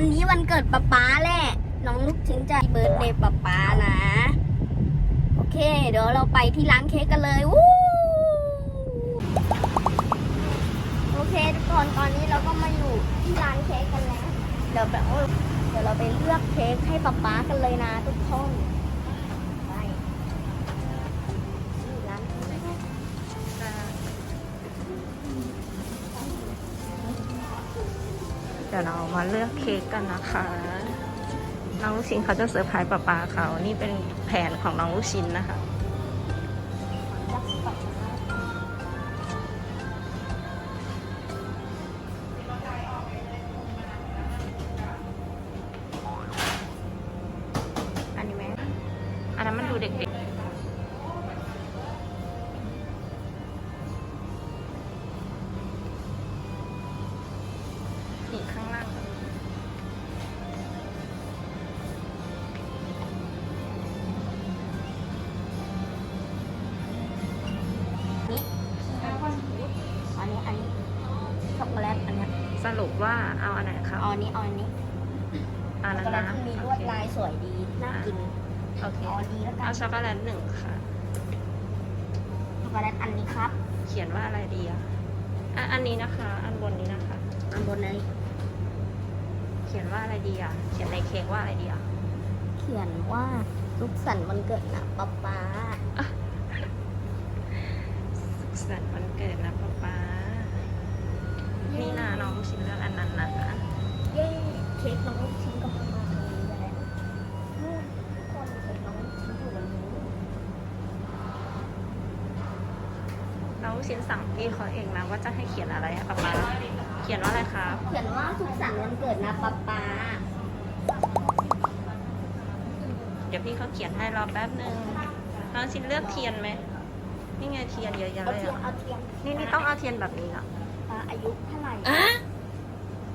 วันนี้วันเกิดป๊าป๊าแหละ น้องลูกชิ้นจะเบิร์ดเดย์ป๊าป๊านะ โอเค เดี๋ยวเราไปที่ร้านเค้กกันเลยวู้โอเคทุกคนตอนนี้เราก็มาอยู่ที่ร้านเค้กกันแล้ว เดี๋ยวแบบเดี๋ยวเราไปเลือกเค้กให้ป๊าป๊ากันเลยนะทุกคน ดี๋ยวเรามาเลือกเค้กกันนะคะ น้องลูกชิ้นเขาจะเซอร์ไพรส์ป๊าป๊าเขา นี่เป็นแผนของน้องลูกชิ้นนะคะ รุปว่าเอาอันไหนคะเอาอันนี้เอาอันนี้อันช็อกนั้โกนแลตนะที่มีลวดลายสวยดีน่ากินโอเคเอาอันนี้แล้วกัเอานช็อกโกแลตหนึ่งค่ะ ช็อกโกแลตอันนี้ครับเขียนว่าอะไรดีอะอะอันนี้นะคะ อันบนนี้นะคะ อันบนนี้เขียนว่าอะไรดีอะเขียนในเค้กว่าอะไรดีอะเขียนว่าสุขสันต์วันเกิดนะป๊าป๊า สุขสันต์วันเกิดนะป๊าป๊า นี่นะน้องชิ้นเลือกอันนั้นนะคะ เย้เค้กน้องลูกชิ้นก็มาตรงนี้แล้วนู่นคนเค้กน้องลูกชิ้นอยู่บนนู้น้องชิ้นสั่งพี่เขาเองนะว่าจะให้เขียนอะไรอะป๊าป๊าเขียนว่าอะไรคะเขียนว่าสุขสันต์วันเกิดนะป๊าป๊าเดี๋ยวพี่เขาเขียนให้รอแป๊บหนึ่งน้องชิ้นเลือกเทียนไหมนี่ไงเทียนเยอะแยะเอาเลยเทียนอะเอาเทียนนี่นี่ต้องเอาเทียนแบบนี้นะ อายุเท่าไหร่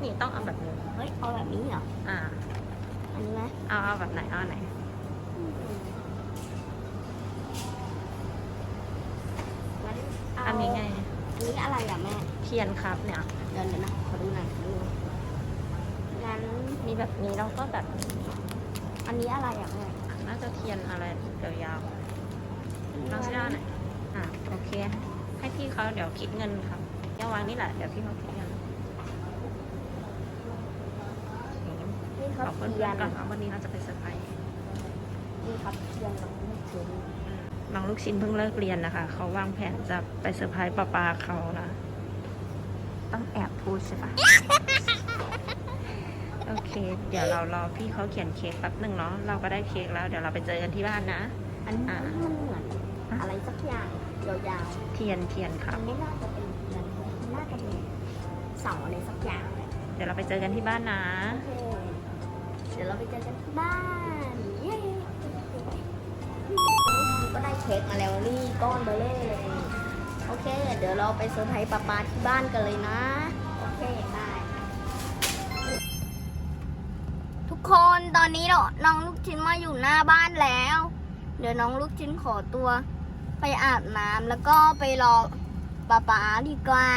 นี่ต้องเอาแบบนี้ เฮ้ยเอาแบบนี้เหรอ อ่า อันนี้ไหมเอาเอาแบบไหนเอาอันไหน งั้นเอาอันนี้ไง อันนี้อะไรอะแม่ เทียนครับเนี่ย เดี๋ยวเดี๋ยวนะ ขอดูหน่อยขอดูหน่อยงั้น มีแบบนี้แล้วก็แบบนี้อันนี้อะไรอะแม่น่าจะเทียนอะไรยาวๆน้องชิด้าไหนอยอะโอเค ให้พี่เขาเดี๋ยวคิดเงินครับ ยังวางนี่แหละ เดี๋ยวพี่เขาคิดเงินนี่ครัขบอบคุณเทีเพื่ยอนนก่อนว่าวันนี้เราจะไปเซอร์ไพรส์นี่ครับเทียนน้องลูกชิ้นน้องลูกชิ้นเพิ่งเลิกเรียนนะคะ เขาวางแผนจะไปเซอร์ไพรส์ป้าปาเขานะ ต้องแอบพูดใช่ปะโอเค เดี๋ยวเรารอพี่เขาเขียนเค้กแป๊บหนึ่งเนาะ เราก็ได้เค้กแล้ว เดี๋ยวเราไปเจอกันที่บ้านนะ อันนี้อ่ามันเหมือนอะไรสักอย่างยาวเทียนเทียนๆครัอับนนี้น่าจะเป็นเทียนน่า จะเป็นเสาอะไรสักอย่างเลยเดี๋ยวเราไปเจอกันที่บ้านนะโอเคเดี๋ยวเราไปเจอกันที่บ้านเย้ก็ได้เค้กมาแล้วนี่ก้อนเบลเล่เลยโอเค เดี๋ยวเราไปเซอร์ไพรส์ป๊าป๊าที่บ้านกันเลยนะ โอเคได้ ทุกคนตอนนี้เราน้องลูกชิ้นมาอยู่หน้าบ้านแล้ว เดี๋ยวน้องลูกชิ้นขอตัวไปอาบน้ำแล้วก็ไปรอ ป๊าป๊าดีกว่า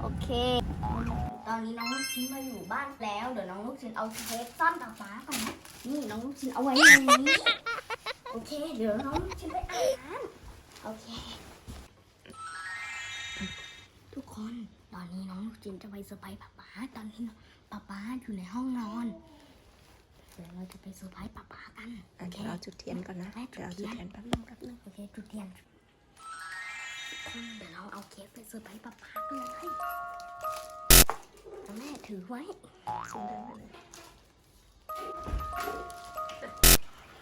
โอเค ตอนนี้น้องลูกชิ้นมาอยู่บ้านแล้ว เดี๋ยวน้องลูกชิ้นเอาเค้กซ่อนป๊าป๊าก่อนนะนี่น้องลูกชิ้นเอาไว้ในนี้โอเค เดี๋ยวน้องลูกชิ้นไปอาบน้ำโอเค ทุกคนตอนนี้น้องลูกชิ้นจะไปเซอร์ไพรส์ป๊าป๊าตอนนี้ป๊าป๊าอยู่ในห้องนอนเดี๋ยวเราจะไปเซอร์ไพรส์ป๊าป๊ากัน โอเคเดี๋ยวเราจุดเทียนก่อนนะได้จุเดี๋ยวดเราเทีจุดยนเทียนแป๊บนึงแป๊บนึง โอเค จุดเทียนทุกคน เดี๋ยวเราเอาเค้กไปเซอร์ไพรส์ป๊าป๊ากันเลยแม่ถือไว้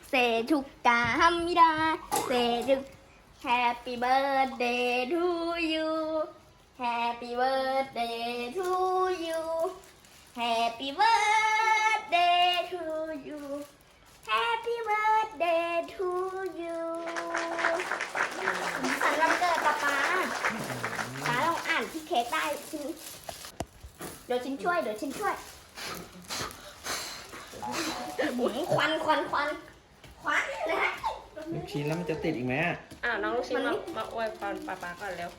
เซทุกกาฮัมมิดาเซทุก Happy birthday to you Happy birthday to you Happy birthday องอ่านที่เค้กได้ชิ้นเดี๋ยวชิ้นช่วย เดี๋ยวชิ้นช่วยหืมควันควันควันควันเลยฮะลูกชิ้นแล้วมันจะติดอีกไหมอะอ่าน้องลูกชิ้นมันมาไม่มาอวยพรป้าป๊าก่อนเร็ว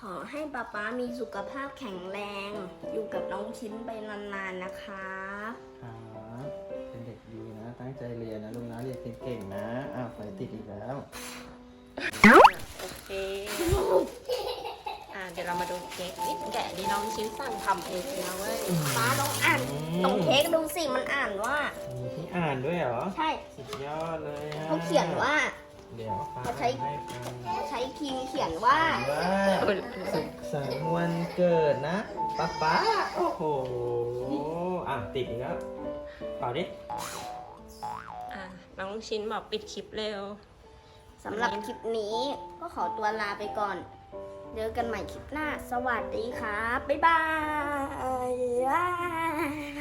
ขอให้ป๊าป๊ามีสุขภาพแข็งแรง อยู่กับน้องชิ้นไปนานๆนะคะครับเป็นเด็กดีนะ ตั้งใจเรียนนะลูกนะเรียนเก่งๆนะ อ้าวไฟติดอีกแล้ว เดี๋ยวเรามาดูเค้กนิดแกะดีน้องชิ้นสั่งทำเองนะเว้ยป๊าลองอ่านตรงเค้กดูสิมันอ่านว่ามีที่อ่านด้วยเหรอ ใช่สุดยอดเลยอะเขาเขียนว่า เดี๋ยวฟ้าเขาใช้ให้ฟังใช้ครีมเขียนว่าว่าสุขสันต์วันเกิดนะป๊าป๊าโอ้โห อะติดอีกแล้วเป่าดิ อ่าน้องชิ้นบอกปิดคลิปเร็ว สำหรับคลิปนี้ก็ขอตัวลาไปก่อน เจอกันใหม่คลิปหน้า สวัสดีครับ บ๊ายบาย